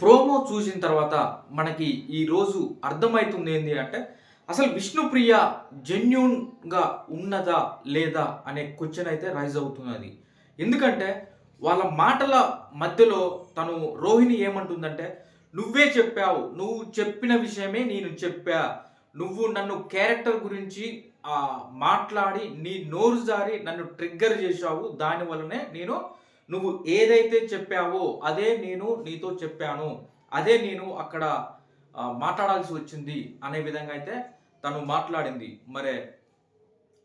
Promo చూసిన తర్వాత మనకి ఈరోజు అర్థమవుతుంది ఏంటి అంటే అసలు విష్ణుప్రియ జెన్యున్గా ఉన్నదా లేదా అనే క్వశ్చన్ అయితే రైజ్ అవుతున్నది. ఎందుకంటే వాళ్ళ మాటల మధ్యలో తను రోహిణి ఏమంటుందంటే నువ్వే చెప్పావు నువ్వు చెప్పిన విషయమే నేను చెప్పా. నువ్వు నన్ను క్యారెక్టర్ గురించి మాట్లాడి నీ నోరు జారి నన్ను ట్రిగ్గర్ చేశావు. దానివల్లనే నేను నువ్వు ఏదైతే చెప్పావో అదే నేను నీతో చెప్పాను. అదే నేను అక్కడ మాట్లాడాల్సి వచ్చింది అనే విధంగా అయితే తను మాట్లాడింది. మరే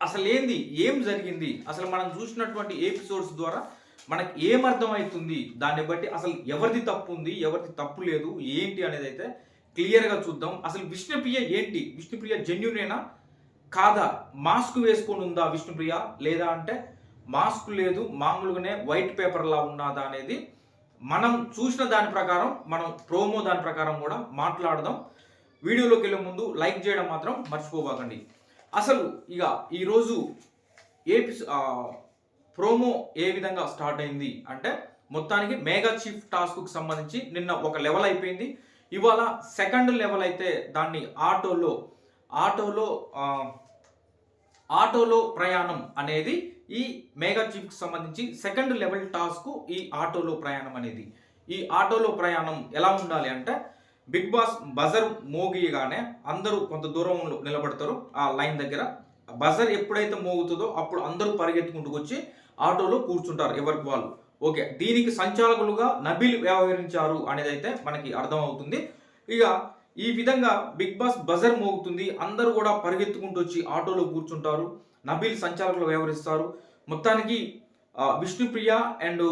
అసలు ఏంది? ఏం జరిగింది? అసలు మనం చూసినటువంటి ఎపిసోడ్స్ ద్వారా మనకి ఏమర్థమవుతుంది దాన్ని బట్టి అసలు ఎవరిది తప్పు ఉంది? ఎవరిది తప్పు లేదు? ఏంటి అనేది అయితే క్లియర్గా చూద్దాం. అసలు విష్ణుప్రియ ఏంటి? విష్ణుప్రియ జెన్యునేనా కాదా? మాస్క్ వేసుకొని ఉందా విష్ణుప్రియ? లేదా అంటే మాస్క్ లేదు మామూలుగానే వైట్ పేపర్లా ఉన్నదా అనేది మనం చూసిన దాని ప్రకారం మనం ప్రోమో దాని ప్రకారం కూడా మాట్లాడదాం. వీడియోలోకి వెళ్ళే ముందు లైక్ చేయడం మాత్రం మర్చిపోబాకండి. అసలు ఇక ఈరోజు ఏపి ప్రోమో ఏ విధంగా స్టార్ట్ అయింది అంటే మొత్తానికి మేగా చీఫ్ టాస్క్కి సంబంధించి నిన్న ఒక లెవెల్ అయిపోయింది. ఇవాళ సెకండ్ లెవెల్ అయితే దాన్ని ఆటోలో ఆటోలో ఆటోలో ప్రయాణం అనేది ఈ మెగా చీఫ్కి సంబంధించి సెకండ్ లెవెల్ టాస్క్ ఈ ఆటోలో ప్రయాణం అనేది. ఈ ఆటోలో ప్రయాణం ఎలా ఉండాలి అంటే బిగ్ బాస్ బజర్ మోగియగానే అందరూ కొంత దూరంలో నిలబడతారు ఆ లైన్ దగ్గర. బజర్ ఎప్పుడైతే మోగుతుందో అప్పుడు అందరూ పరిగెత్తుకుంటూ వచ్చి ఆటోలో కూర్చుంటారు ఎవరికి వాళ్ళు. ఓకే దీనికి సంచాలకులుగా నబీల్ వ్యవహరించారు అనేది అయితే మనకి అర్థమవుతుంది. ఇక ఈ విధంగా బిగ్ బాస్ బజర్ మోగుతుంది అందరూ కూడా పరిగెత్తుకుంటూ వచ్చి ఆటోలో కూర్చుంటారు. నబీల్ సంచాలకులు వ్యవహరిస్తారు. మొత్తానికి విష్ణుప్రియ అండ్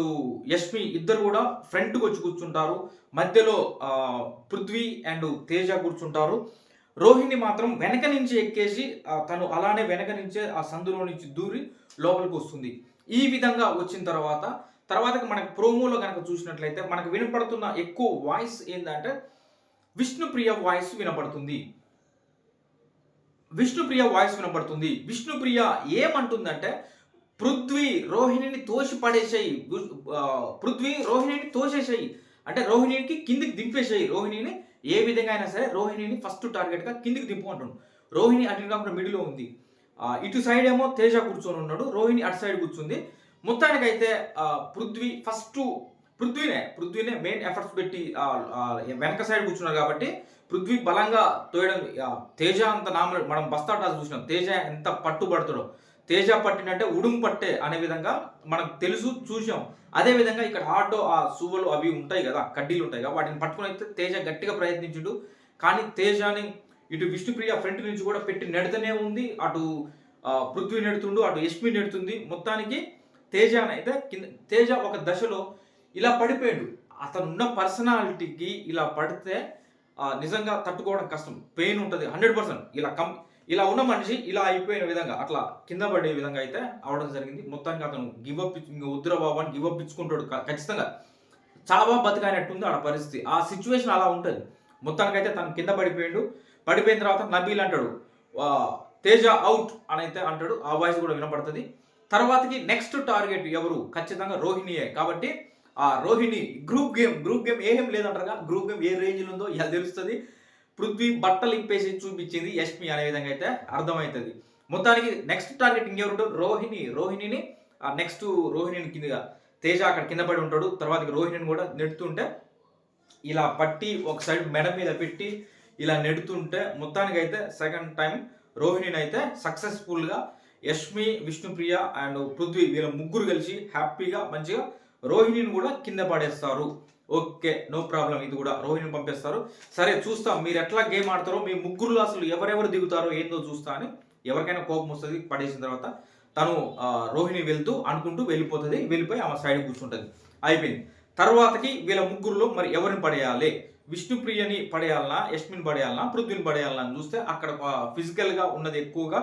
యష్మి ఇద్దరు కూడా ఫ్రంట్కి వచ్చి కూర్చుంటారు. మధ్యలో పృథ్వీ అండ్ తేజ కూర్చుంటారు. రోహిణి మాత్రం వెనక నుంచి ఎక్కేసి తను అలానే వెనక నుంచే ఆ సందులో నుంచి దూరి లోపలికి వస్తుంది. ఈ విధంగా వచ్చిన తర్వాత తర్వాత మనకు ప్రోమోలో కనుక చూసినట్లయితే మనకు వినపడుతున్న ఎక్కువ వాయిస్ ఏంటంటే విష్ణుప్రియ వాయిస్ వినపడుతుంది. విష్ణుప్రియ వాయిస్ వినపడుతుంది విష్ణుప్రియ ఏమంటుందంటే పృథ్వీ రోహిణిని తోసి పడేసేయి పృథ్వీ రోహిణిని తోసేసేయి. అంటే రోహిణికి కిందికి దింపేసేయి. రోహిణిని ఏ విధంగా అయినా సరే రోహిణిని ఫస్ట్ టార్గెట్గా కిందికి దింపుకుంటాడు. రోహిణి అటు కాకుండా మిడిలో ఉంది. ఇటు సైడ్ ఏమో తేజ కూర్చొని ఉన్నాడు. రోహిణి అటు సైడ్ కూర్చుంది. మొత్తానికైతే పృథ్వీ ఫస్ట్ పృథ్వీనే పృథ్వీనే మెయిన్ ఎఫర్ట్స్ పెట్టి వెనక సైడ్ కూర్చున్నారు కాబట్టి పృథ్వీ బలంగా తోయడం తేజ అంత నామ మనం బస్తా టాస్ చూసినాం. తేజ ఎంత పట్టుబడుతాడో. తేజ పట్టినంటే ఉడుం పట్టే అనే విధంగా మనకు తెలుసు చూసాం అదే విధంగా ఇక్కడ ఆటో ఆ సువ్వలు అవి ఉంటాయి కదా కడ్డీలు ఉంటాయి కదా వాటిని పట్టుకుని అయితే తేజ గట్టిగా ప్రయత్నించుడు. కానీ తేజని ఇటు విష్ణుప్రియ ఫ్రంట్ నుంచి కూడా పెట్టి నెడుతూనే ఉంది. అటు పృథ్వీ నెడుతుండు అటు యష్మి నెడుతుంది. మొత్తానికి తేజ అయితే కింద తేజ ఒక దశలో ఇలా పడిపోయాడు. అతనున్న పర్సనాలిటీకి ఇలా పడితే నిజంగా తట్టుకోవడం కష్టం. పెయిన్ ఉంటుంది హండ్రెడ్ పర్సెంట్. ఇలా కం ఇలా ఉన్న మనిషి ఇలా అయిపోయిన విధంగా అట్లా కింద పడే విధంగా అయితే అవడం జరిగింది. మొత్తానికి అతను గివప్ అప్ ఇంకా బాబు అని గివప్ ఇచ్చుకుంటాడు ఖచ్చితంగా. చాలా బతకైనట్టుంది ఆడ పరిస్థితి. ఆ సిచ్యువేషన్ అలా ఉంటుంది. మొత్తానికైతే తను కింద పడిపోయాడు. పడిపోయిన తర్వాత నబీల్ అంటాడు తేజ అవుట్ అని అయితే అంటాడు. ఆ వాయిస్ కూడా వినపడుతుంది. తర్వాతకి నెక్స్ట్ టార్గెట్ ఎవరు? ఖచ్చితంగా రోహిణియే. కాబట్టి ఆ Rohini group game group game ఏం లేదంటారుగా గ్రూప్ గేమ్ ఏ రేంజ్లో ఉందో ఇలా తెలుస్తుంది. పృథ్వీ బట్టలు ఇప్పేసి చూపించింది యష్మి అనే విధంగా అయితే అర్థమవుతుంది. మొత్తానికి నెక్స్ట్ టార్గెట్ ఇంకెవరు రోహిణి రోహిణిని నెక్స్ట్ రోహిణిని కిందగా తేజ అక్కడ కింద పడి ఉంటాడు. తర్వాత రోహిణిని కూడా నెడుతుంటే ఇలా పట్టి ఒక సైడ్ మెడ మీద పెట్టి ఇలా నెడుతుంటే మొత్తానికైతే సెకండ్ టైం రోహిణిని అయితే సక్సెస్ఫుల్గా యష్మి విష్ణుప్రియ అండ్ పృథ్వీ వీళ్ళ ముగ్గురు కలిసి హ్యాపీగా మంచిగా రోహిణిని కూడా కింద పడేస్తారు. Okay no problem. ఇది కూడా రోహిణిని పంపేస్తారు. సరే చూస్తాం. మీరు ఎట్లా గేమ్ ఆడతారో మీ ముగ్గురులో అసలు ఎవరెవరు దిగుతారో ఏందో చూస్తా అని ఎవరికైనా కోపం వస్తుంది పడేసిన తర్వాత తను రోహిణి వెళ్తూ అనుకుంటూ వెళ్ళిపోతుంది వెళ్ళిపోయి ఆమె సైడ్ కూర్చుంటుంది. అయిపోయింది. తర్వాతకి వీళ్ళ ముగ్గురులో మరి ఎవరిని పడేయాలి? విష్ణుప్రియని పడేయాలనా యష్మిని పడేయాలనా పృథ్వీని పడేయాలనా అని చూస్తే అక్కడ ఫిజికల్గా ఉన్నది ఎక్కువగా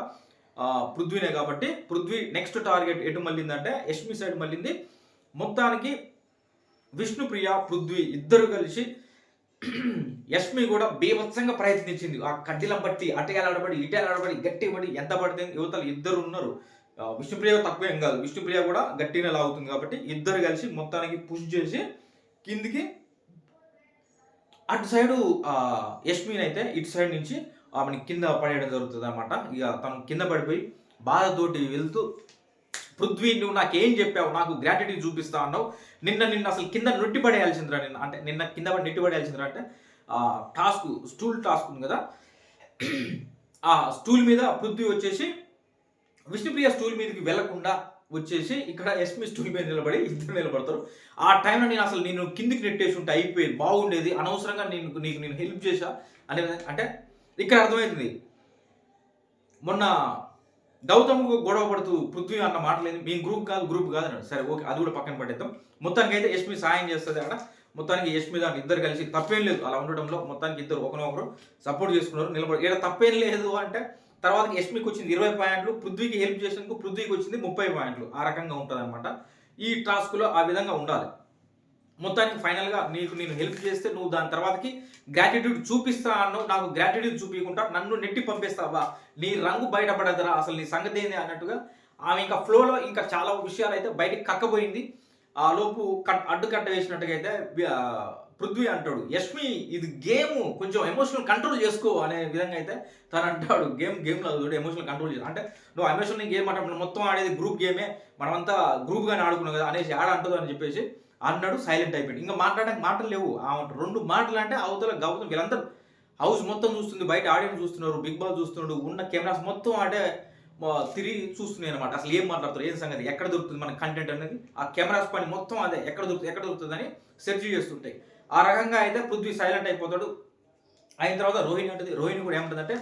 పృథ్వీనే కాబట్టి పృథ్వీ నెక్స్ట్ టార్గెట్ ఎటు మళ్ళిందంటే యష్మి సైడ్ మళ్ళింది. మొత్తానికి విష్ణుప్రియ పృథ్వీ ఇద్దరు కలిసి యష్మి కూడా బీభత్సంగా ప్రయత్నించింది. ఆ కడ్డీలం బట్టి అటేలాడబడి ఇటలాడబడి గట్టి పడి ఎంత పడితే యువతలు ఇద్దరు ఉన్నారు. విష్ణుప్రియ తక్కువ ఏం కాదు. విష్ణుప్రియ కూడా గట్టిగా లాగుతుంది కాబట్టి ఇద్దరు కలిసి మొత్తానికి పుష్ చేసి కిందికి అటు సైడు ఆ, యష్మిన్ అయితే ఇటు సైడ్ నుంచి ఆమెను కింద పడేయడం జరుగుతుంది అనమాట ఇక తను కింద పడిపోయి బాధతోటి వెళ్తూ పృథ్వీ నువ్వు నాకు ఏం చెప్పావు? నాకు గ్రాటిట్యూడ్ చూపిస్తా అన్నావు. నిన్న నిన్న అసలు కింద నొట్టిపడేయాల్సిందిరా నిన్న. అంటే నిన్న కింద పడి నెట్టి అంటే టాస్క్ స్టూల్ టాస్క్ ఉంది కదా. ఆ స్టూల్ మీద పృథ్వీ వచ్చేసి విష్ణుప్రియ స్టూల్ మీదకి వెళ్ళకుండా వచ్చేసి ఇక్కడ ఎస్మి స్టూల్ మీద నిలబడి ఇద్దరు నిలబడతారు. ఆ టైంలో నేను అసలు నేను కిందికి నెట్టేసి ఉంటే అయిపోయేది బాగుండేది అనవసరంగా నేను నీకు నేను హెల్ప్ చేశా. అనే అంటే ఇక్కడ అర్థమవుతుంది. మొన్న గౌతమ్ గొడవ పడుతూ పృథ్వీ అన్న మాటలేదు మీ గ్రూప్ కాదు గ్రూప్ కాదు అన్నాడు. సరే ఓకే అది కూడా పక్కన పట్టేద్దాం. మొత్తానికి అయితే యష్మి సాయం చేస్తుంది అక్కడ మొత్తానికి యష్మి దానికి ఇద్దరు కలిసి తప్పేం లేదు. అలా ఉండడంలో మొత్తానికి ఇద్దరు ఒకరినొకరు సపోర్ట్ చేసుకున్నారు నిలబడి ఇక్కడ తప్పేం లేదు అంటే తర్వాత యష్మికి వచ్చింది ఇరవై పాయింట్లు పృథ్వీకి హెల్ప్ చేసేందుకు పృథ్వీకి వచ్చింది ముప్పై పాయింట్లు. ఆ రకంగా ఉంటుంది అనమాట ఈ టాస్క్లో ఆ విధంగా ఉండాలి. మొత్తానికి ఫైనల్గా నీకు నేను హెల్ప్ చేస్తే నువ్వు దాని తర్వాతకి గ్రాటిట్యూడ్ చూపిస్తా అన్నావు. నాకు గ్రాటిట్యూడ్ చూపించకుండా నన్ను నెట్టి పంపిస్తావా? నీ రంగు బయటపడదరా. అసలు నీ సంగతి ఏంది అన్నట్టుగా ఆమె ఇంకా ఫ్లోలో ఇంకా చాలా విషయాలు అయితే బయటికి కక్కపోయింది ఆ లోపు కట్ అడ్డుకట్ట వేసినట్టుగా అయితే పృథ్వీ అంటాడు యష్మి ఇది గేమ్ కొంచెం ఎమోషనల్ కంట్రోల్ చేసుకో అనే విధంగా అయితే తను అంటాడు. గేమ్ గేమ్లో చూడు ఎమోషనల్ కంట్రోల్ చేసు అంటే నువ్వు ఎమోషనల్ గేమ్ అంటే మొత్తం ఆడేది గ్రూప్ గేమే మనమంతా గ్రూప్గానే ఆడుకున్నాం కదా అనేసి ఆడ అంటుంది అని చెప్పేసి అన్నాడు సైలెంట్ అయిపోయింది ఇంకా మాట్లాడడానికి మాటలు లేవు. ఆ రెండు మాటలు అంటే అవతల గౌతమ్ వీళ్ళందరూ హౌస్ మొత్తం చూస్తుంది బయట ఆడియన్స్ చూస్తున్నారు బిగ్ బాస్ చూస్తున్నాడు ఉన్న కెమెరాస్ మొత్తం ఆడే తిరిగి చూస్తున్నాయి అనమాట అసలు ఏం మాట్లాడతారు ఏం సంగతి ఎక్కడ దొరుకుతుంది మన కంటెంట్ అనేది? ఆ కెమెరాస్ పని మొత్తం అదే ఎక్కడ దొరుకుతుంది ఎక్కడ దొరుకుతుంది అని సెర్చ్ చేస్తుంటాయి. ఆ రకంగా అయితే పృథ్వీ సైలెంట్ అయిపోతాడు. అయిన తర్వాత రోహిణి ఉంటుంది. రోహిణి కూడా ఏమంటుందంటే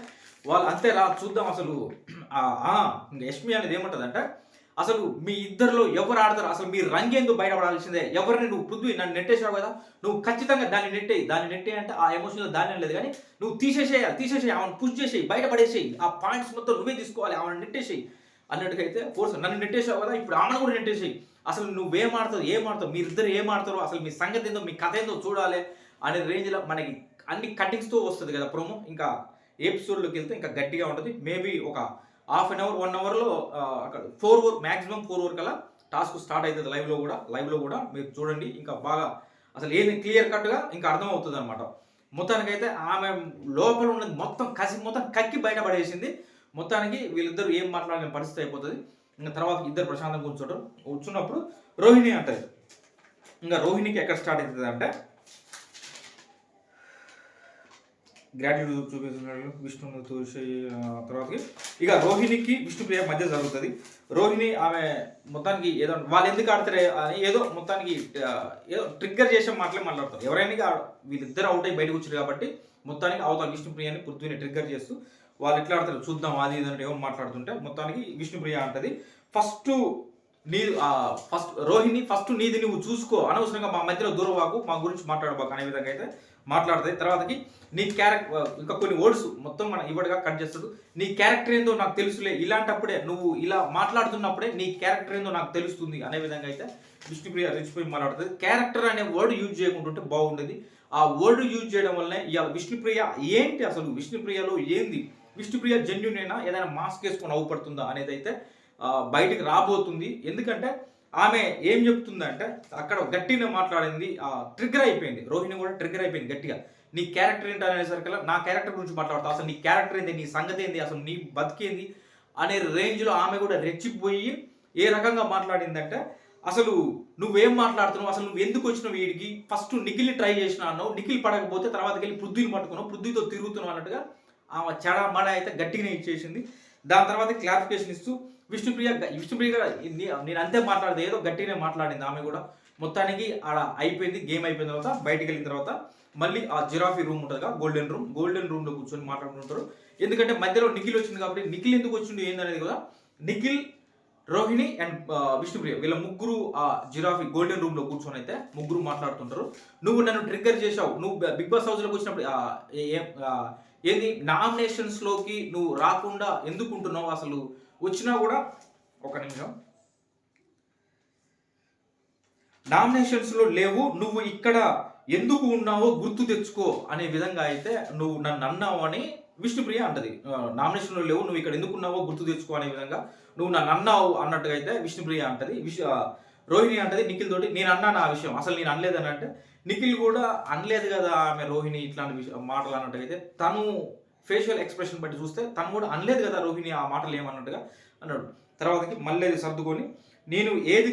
వాళ్ళు అంతే రా చూద్దాం అసలు. ఇంకా యష్మి అనేది ఏమంటుందంటే అసలు మీ ఇద్దరిలో ఎవరు ఆడతారు? అసలు మీ రంగేందు బయటపడాల్సిందే? ఎవరిని నువ్వు పృథ్వీ నన్ను నెట్టేసావు కదా? నువ్వు ఖచ్చితంగా దాన్ని నెట్టేయి. దాన్ని నెట్టేయి అంటే ఆ ఎమోషన్లో దాని లేదు. కానీ నువ్వు తీసేసేయాలి తీసేసేయి. ఆమెను పుష్ చేసేయి బయటపడేసేయి. ఆ పాయింట్స్ మొత్తం నువ్వే తీసుకోవాలి. ఆమెను నెట్టేసేయి. అన్నట్టుకైతే అయితే ఫోర్స్ నన్ను నెట్టేసావు కదా? ఇప్పుడు ఆమెను కూడా నెట్టేసేయి. అసలు నువ్వేం ఆడతావు? ఏం ఆడతావు? మీరిద్దరు ఏం ఆడతారు? అసలు మీ సంగతి ఏందో మీ కథ ఏందో చూడాలి అనే రేంజ్లో మనకి అన్ని కటింగ్స్తో వస్తుంది కదా ప్రోమో ఇంకా ఎపిసోడ్లోకి వెళ్తే ఇంకా గట్టిగా ఉంటుంది. మేబీ ఒక హాఫ్ అన్ అవర్ వన్ అవర్లో అక్కడ four over maximum four over కల్లా టాస్క్ స్టార్ట్ అవుతుంది లైవ్లో కూడా లైవ్లో కూడా మీరు చూడండి ఇంకా బాగా అసలు ఏది క్లియర్ కట్గా ఇంకా అర్థమవుతుంది అనమాట మొత్తానికైతే ఆమె లోపల ఉన్నది మొత్తం కసి మొత్తం కక్కి బయటపడేసింది మొత్తానికి వీళ్ళిద్దరు ఏం మాట్లాడిన పరిస్థితి అయిపోతుంది. ఇంకా తర్వాత ఇద్దరు ప్రశాంతంగా కూర్చోటం కూర్చున్నప్పుడు రోహిణి అంటది. ఇంకా రోహిణికి ఎక్కడ స్టార్ట్ అవుతుంది అంటే గ్రాట్యూడ్ చూపిస్తున్నాడు విష్ణును చూసి తర్వాతకి. ఇక రోహిణికి విష్ణుప్రియ మధ్య జరుగుతుంది. రోహిణి ఆమె మొత్తానికి ఏదో వాళ్ళు ఎందుకు ఆడతారే అని ఏదో మొత్తానికి ఏదో ట్రిగ్గర్ చేసే మాటలే మాట్లాడతారు. ఎవరైనా వీళ్ళిద్దరు అవుట్ అయ్యి బయటకు వచ్చారు కాబట్టి మొత్తానికి అవతల విష్ణుప్రియని పృథ్వీని ట్రిగ్గర్ చేస్తూ వాళ్ళు ఎట్లా ఆడతారు చూద్దాం అది ఇది అంటే ఏమో మాట్లాడుతుంటే మొత్తానికి విష్ణుప్రియ అంటది. ఫస్ట్ నీ ఫస్ట్ రోహిణి ఫస్ట్ నీది నువ్వు చూసుకో. అనవసరంగా మా మధ్యలో దూరవాకు మా గురించి మాట్లాడబాకు అనే విధంగా అయితే మాట్లాడుతుంది తర్వాతకి నీ క్యారెక్టర్ ఇంకా కొన్ని వర్డ్స్ మొత్తం మన ఇవ్వడుగా కట్ చేస్తాడు. నీ క్యారెక్టర్ ఏందో నాకు తెలుసులే. ఇలాంటప్పుడే నువ్వు ఇలా మాట్లాడుతున్నప్పుడే నీ క్యారెక్టర్ ఏందో నాకు తెలుస్తుంది అనే విధంగా అయితే విష్ణుప్రియ రిచిపోయి మాట్లాడుతుంది. క్యారెక్టర్ అనే వర్డ్ యూజ్ చేయకుంటుంటే బాగుండేది. ఆ వర్డ్ యూజ్ చేయడం వల్లనే ఇవాళ విష్ణుప్రియ ఏంటి అసలు? విష్ణుప్రియలో ఏంది? విష్ణుప్రియ జెన్యున్ అయినా ఏదైనా మాస్క్ వేసుకొని అవుపడుతుందా? అనేది అయితే బయటికి రాబోతుంది. ఎందుకంటే ఆమె ఏం చెప్తుందంటే అక్కడ గట్టిగా మాట్లాడింది ట్రిగ్గర్ అయిపోయింది. రోహిణి కూడా ట్రిగ్గర్ అయిపోయింది గట్టిగా. నీ క్యారెక్టర్ ఏంటి అనేసరికల్లా నా క్యారెక్టర్ గురించి మాట్లాడతావు. అసలు నీ క్యారెక్టర్ ఏంది నీ సంగతి ఏంది అసలు నీ బతికేంది అనే రేంజ్లో ఆమె కూడా రెచ్చిపోయి ఏ రకంగా మాట్లాడిందంటే అసలు నువ్వేం మాట్లాడుతున్నావు అసలు నువ్వు ఎందుకు వచ్చినావు వీడికి? ఫస్ట్ నిఖిల్ని ట్రై చేసిన అన్నావు. నిఖిల్ పడకపోతే తర్వాత వెళ్ళి పృథ్వీని పట్టుకున్నావు. పృథ్వీతో తిరుగుతున్నావు అన్నట్టుగా ఆమె చెడ మడ అయితే గట్టిగానే ఇచ్చేసింది. దాని తర్వాత క్లారిఫికేషన్ ఇస్తూ విష్ణుప్రియ విష్ణుప్రియ కూడా నేను అంతే మాట్లాడదు ఏదో గట్టిగానే మాట్లాడింది ఆమె కూడా. మొత్తానికి ఆడ అయిపోయింది గేమ్ అయిపోయిన తర్వాత బయటకు వెళ్ళిన తర్వాత మళ్ళీ ఆ జిరాఫీ రూమ్ ఉంటుంది కదా గోల్డెన్ రూమ్ గోల్డెన్ రూమ్లో కూర్చొని మాట్లాడుకుంటారు ఎందుకంటే మధ్యలో నిఖిల్ వచ్చింది కాబట్టి నిఖిల్ ఎందుకు వచ్చిండు ఏందనేది కదా నిఖిల్ రోహిణి అండ్ విష్ణుప్రియ వీళ్ళ ముగ్గురు ఆ జిరాఫీ గోల్డెన్ రూమ్లో కూర్చొని అయితే ముగ్గురు మాట్లాడుతుంటారు. నువ్వు నన్ను ట్రిగ్గర్ చేసావు నువ్వు బిగ్ బాస్ హౌస్లోకి వచ్చినప్పుడు ఏది ఏ- నువ్వు రాకుండా ఎందుకు ఉంటున్నావు అసలు? వచ్చినా కూడా ఒక నిమిషం. నామినేషన్స్లో లేవు నువ్వు ఇక్కడ ఎందుకు ఉన్నావో గుర్తు తెచ్చుకో అనే విధంగా అయితే నువ్వు నన్ను అన్నావు అని విష్ణుప్రియ అంటది. నామినేషన్లో లేవు నువ్వు ఇక్కడ ఎందుకు ఉన్నావో గుర్తు తెచ్చుకో అనే విధంగా నువ్వు నన్ను అన్నావు అన్నట్టుగా అయితే విష్ణుప్రియ అంటది. విష్ రోహిణి అంటది నిఖిల్ తోటి నేను అన్నాను ఆ విషయం అసలు నేను అనలేదని అంటే నిఖిల్ కూడా అనలేదు కదా ఆమె రోహిణి ఇట్లాంటి విషయం మాటలు అన్నట్టుగా తను ఫేషియల్ ఎక్స్ప్రెషన్ బట్టి చూస్తే తను కూడా అనలేదు కదా రోహిణి ఆ మాటలు ఏమన్నట్టుగా అన్నాడు. తర్వాతకి మళ్ళీ అది సర్దుకొని నేను ఏది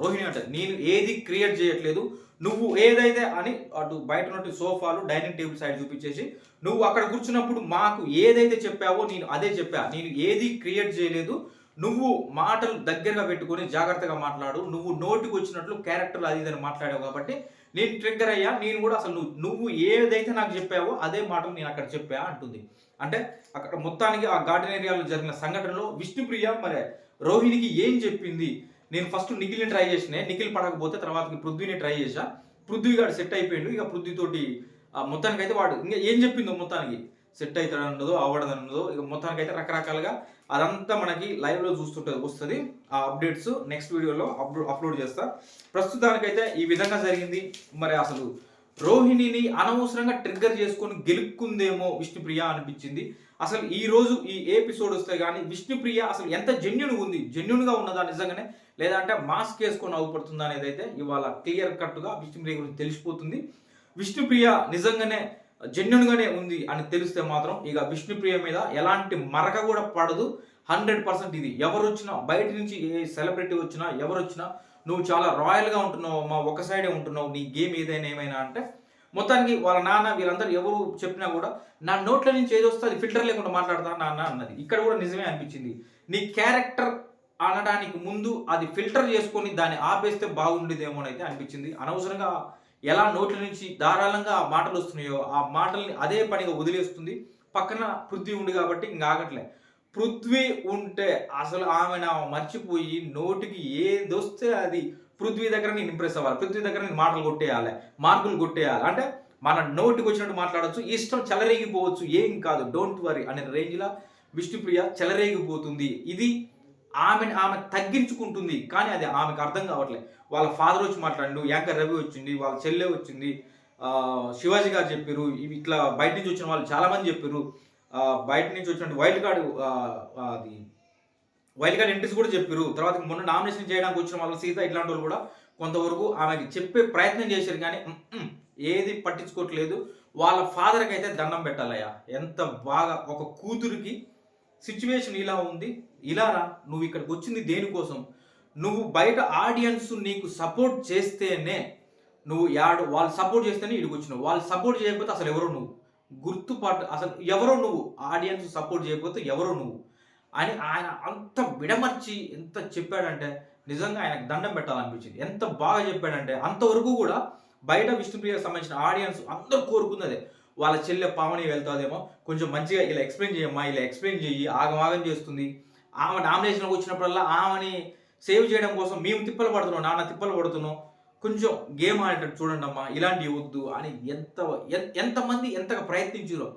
రోహిణి అంటే నేను ఏది క్రియేట్ చేయట్లేదు నువ్వు ఏదైతే అని అటు బయట నుండి సోఫాలు డైనింగ్ టేబుల్ సైడ్ చూపించేసి నువ్వు అక్కడ కూర్చున్నప్పుడు మాకు ఏదైతే చెప్పావో నేను అదే చెప్పా నేను ఏది క్రియేట్ చేయలేదు నువ్వు మాటలు దగ్గరగా పెట్టుకొని జాగ్రత్తగా మాట్లాడు నువ్వు నోటికి వచ్చినట్లు క్యారెక్టర్ అది ఇదని మాట్లాడావు కాబట్టి నేను ట్రిగ్గర్ అయ్యా నేను కూడా అసలు నువ్వు నువ్వు ఏదైతే నాకు చెప్పావో అదే మాటలు నేను అక్కడ చెప్పా అంటుంది. అంటే అక్కడ మొత్తానికి ఆ గార్డెన్ ఏరియాలో జరిగిన సంఘటనలో విష్ణుప్రియ మరి రోహిణికి ఏం చెప్పింది? నేను ఫస్ట్ నిఖిల్ని ట్రై చేసిన నిఖిల్ పడకపోతే తర్వాత పృథ్వీని ట్రై చేశా. పృథ్వీ గారు సెట్ అయిపోయిండు ఇక పృథ్వీతోటి ఆ మొత్తానికి అయితే వాడు ఇంకా ఏం చెప్పిందో మొత్తానికి? సెట్ అవుతాడు ఉండదు అవ్వడం ఉండదు ఇక మొత్తానికి అయితే రకరకాలుగా అదంతా మనకి లైవ్లో చూస్తుంటే వస్తుంది. ఆ అప్డేట్స్ నెక్స్ట్ వీడియోలో అప్లోడ్ అప్లోడ్ చేస్తా. ప్రస్తుతానికైతే ఈ విధంగా జరిగింది. మరి అసలు రోహిణిని అనవసరంగా ట్రిగ్గర్ చేసుకొని గెలుక్కుందేమో విష్ణుప్రియ అనిపించింది. అసలు ఈ రోజు ఈ ఎపిసోడ్ వస్తే కానీ విష్ణుప్రియ అసలు ఎంత జెన్యున్గా ఉంది? జెన్యున్గా ఉన్నదా నిజంగానే? లేదంటే మాస్క్ వేసుకొని అవుపడుతుందా అనేది అయితే ఇవాళ క్లియర్ కట్గా విష్ణుప్రియ గురించి తెలిసిపోతుంది. విష్ణుప్రియ నిజంగానే జెన్యున్గానే ఉంది అని తెలిస్తే మాత్రం ఇక విష్ణుప్రియ మీద ఎలాంటి మరక కూడా పడదు. హండ్రెడ్ పర్సెంట్ ఇది. ఎవరు వచ్చినా బయట నుంచి ఏ సెలబ్రిటీ వచ్చినా ఎవరు వచ్చినా నువ్వు చాలా రాయల్గా ఉంటున్నావు మా ఒక సైడే ఉంటున్నావు నీ గేమ్ ఏదైనా ఏమైనా అంటే మొత్తానికి వాళ్ళ నాన్న వీళ్ళందరూ ఎవరు చెప్పినా కూడా నా నోట్ల నుంచి ఏది వస్తే అది ఫిల్టర్ లేకుండా మాట్లాడతా నాన్న అన్నది. ఇక్కడ కూడా నిజమే అనిపించింది. నీ క్యారెక్టర్ అనడానికి ముందు అది ఫిల్టర్ చేసుకొని దాన్ని ఆపేస్తే బాగుండేదేమోనైతే అనిపించింది. అనవసరంగా ఎలా నోట్ల నుంచి ధారాళంగా ఆ మాటలు వస్తున్నాయో ఆ మాటల్ని అదే పనిగా వదిలేస్తుంది. పక్కన పృథ్వీ ఉంది కాబట్టి ఇంకా ఆగట్లే. పృథ్వీ ఉంటే అసలు ఆమె నా మర్చిపోయి నోటికి ఏది వస్తే అది పృథ్వీ దగ్గర నేను ఇంప్రెస్ అవ్వాలి. పృథ్వీ దగ్గర నేను మాటలు కొట్టేయాలి మార్కులు కొట్టేయాలి. అంటే మన నోటికి వచ్చినట్టు మాట్లాడచ్చు. ఇష్టం చెలరేగిపోవచ్చు. ఏం కాదు. డోంట్ వరీ అనే రేంజ్లో విష్ణుప్రియ చెలరేగిపోతుంది. ఇది ఆమె ఆమె తగ్గించుకుంటుంది. కానీ అది ఆమెకు అర్థం కావట్లేదు వాళ్ళ ఫాదర్ వచ్చి మాట్లాడిండు యాంకర్ రవి వచ్చింది వాళ్ళ చెల్లె వచ్చింది శివాజీ గారు చెప్పారు ఇవి ఇట్లా బయట నుంచి వచ్చిన వాళ్ళు చాలామంది చెప్పారు బయట నుంచి వచ్చినట్టు వైల్డ్ కార్డు అది వైల్డ్ కార్డ్ ఎంట్రీస్ కూడా చెప్పారు తర్వాత మొన్న నామినేషన్ చేయడానికి వచ్చిన వాళ్ళు సీత ఇట్లాంటి వాళ్ళు కూడా కొంతవరకు ఆమెకి చెప్పే ప్రయత్నం చేశారు కానీ ఏది పట్టించుకోవట్లేదు. వాళ్ళ ఫాదర్కి అయితే దండం పెట్టాలయ్యా. ఎంత బాగా ఒక కూతురికి సిచ్యువేషన్ ఇలా ఉంది ఇలా నువ్వు ఇక్కడికి వచ్చింది దేనికోసం? నువ్వు బయట ఆడియన్స్ నీకు సపోర్ట్ చేస్తేనే నువ్వు యాడు వాళ్ళు సపోర్ట్ చేస్తేనే ఇడికి వచ్చినావు. వాళ్ళు సపోర్ట్ చేయకపోతే అసలు ఎవరో నువ్వు. గుర్తుపాటు అసలు ఎవరో నువ్వు. ఆడియన్స్ సపోర్ట్ చేయకపోతే ఎవరో నువ్వు. అని ఆయన అంత విడమర్చి ఎంత చెప్పాడంటే నిజంగా ఆయనకు దండం పెట్టాలనిపించింది. ఎంత బాగా చెప్పాడంటే అంతవరకు కూడా బయట విష్ణుప్రియకి సంబంధించిన ఆడియన్స్ అందరూ కోరుకున్నదే. వాళ్ళ చెల్లె పావని వెళ్తాదేమో. కొంచెం మంచిగా ఇలా ఎక్స్ప్లెయిన్ చేయమ్మా ఇలా ఎక్స్ప్లెయిన్ చెయ్యి ఆగమాగం చేస్తుంది. ఆమె నామినేషన్కి వచ్చినప్పుడల్లా ఆమెని సేవ్ చేయడం కోసం మేము తిప్పలు పడుతున్నాం నాన్న తిప్పలు పడుతున్నాం. కొంచెం గేమ్ ఆడేటట్టు చూడండి అమ్మా ఇలాంటివి వద్దు అని ఎంత ఎంతమంది ఎంతగా ప్రయత్నించారో.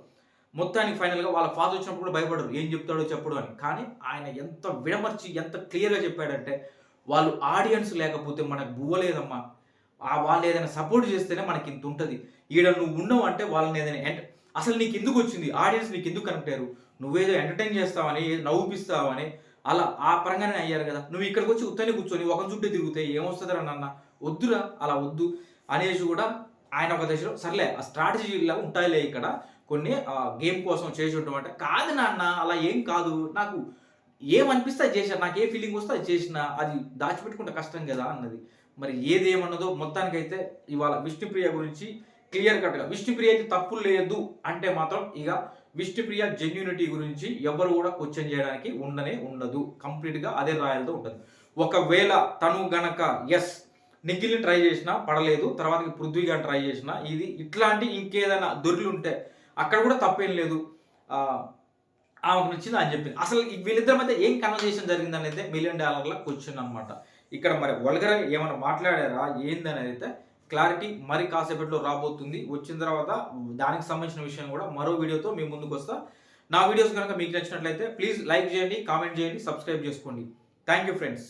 మొత్తానికి ఫైనల్గా వాళ్ళ ఫాదర్ వచ్చినప్పుడు కూడా భయపడరు ఏం చెప్తాడో చెప్పడు అని. కానీ ఆయన ఎంత విడమర్చి ఎంత క్లియర్గా చెప్పాడంటే వాళ్ళు ఆడియన్స్ లేకపోతే మనకు బువ్వలేదమ్మా. ఆ వాళ్ళు ఏదైనా సపోర్ట్ చేస్తేనే మనకి ఇంత ఉంటుంది. ఈడ నువ్వు ఉండవు అంటే వాళ్ళని ఏదైనా ఎంట అసలు నీకు ఎందుకు వచ్చింది? ఆడియన్స్ నీకు ఎందుకు కనెక్ట్ అయ్యారు? నువ్వేదో ఎంటర్టైన్ చేస్తావని నవ్వుపిస్తావని అలా ఆ పరంగానే అయ్యారు కదా. నువ్వు ఇక్కడికి వచ్చి ఉత్తనే కూర్చొని ఒక చుట్టూ తిరిగితే ఏమొస్తుందిరా నాన్న? వద్దురా అలా వద్దు. అనేసి కూడా ఆయన ఒక దశలో సర్లే ఆ స్ట్రాటజీలా ఉంటాయిలే ఇక్కడ. కొన్ని గేమ్ కోసం చేసి ఉంటామంటే కాదు నాన్న అలా ఏం కాదు. నాకు ఏమనిపిస్తే అది చేశాను నాకు ఏ ఫీలింగ్ వస్తే అది చేసిన అది దాచిపెట్టుకుంటే కష్టం కదా అన్నది. మరి ఏది ఏమన్నదో మొత్తానికైతే ఇవాళ విష్ణుప్రియ గురించి క్లియర్ కట్గా అయితే తప్పు లేదు అంటే మాత్రం ఇక విష్ణుప్రియ జెన్యూనిటీ గురించి ఎవరు కూడా క్వశ్చన్ చేయడానికి ఉండనే ఉండదు. కంప్లీట్గా అదే రాయలతో ఉంటుంది. ఒకవేళ తను గనక ఎస్ నిఖిల్ని ట్రై చేసినా పడలేదు తర్వాత పృథ్వీ గారిని ట్రై చేసినా ఇది ఇట్లాంటి ఇంకేదైనా దొరులు ఉంటే అక్కడ కూడా తప్పేం లేదు. ఆమెకు నచ్చింది అని చెప్పింది. అసలు వీళ్ళిద్దరి మధ్య ఏం కన్వర్జేషన్ జరిగింది అనేది మిలియన్ డాలర్ల క్వశ్చన్ అనమాట ఇక్కడ మరి వల్గర ఏమైనా మాట్లాడారా? ఏందనేది అయితే క్లారిటీ మరి కాసేపట్లో రాబోతుంది. వచ్చిన తర్వాత దానికి సంబంధించిన విషయం కూడా మరో వీడియోతో మీ ముందుకు వస్తా. నా వీడియోస్ కనుక మీకు నచ్చినట్లయితే ప్లీజ్ లైక్ చేయండి కామెంట్ చేయండి సబ్స్క్రైబ్ చేసుకోండి. Thank you friends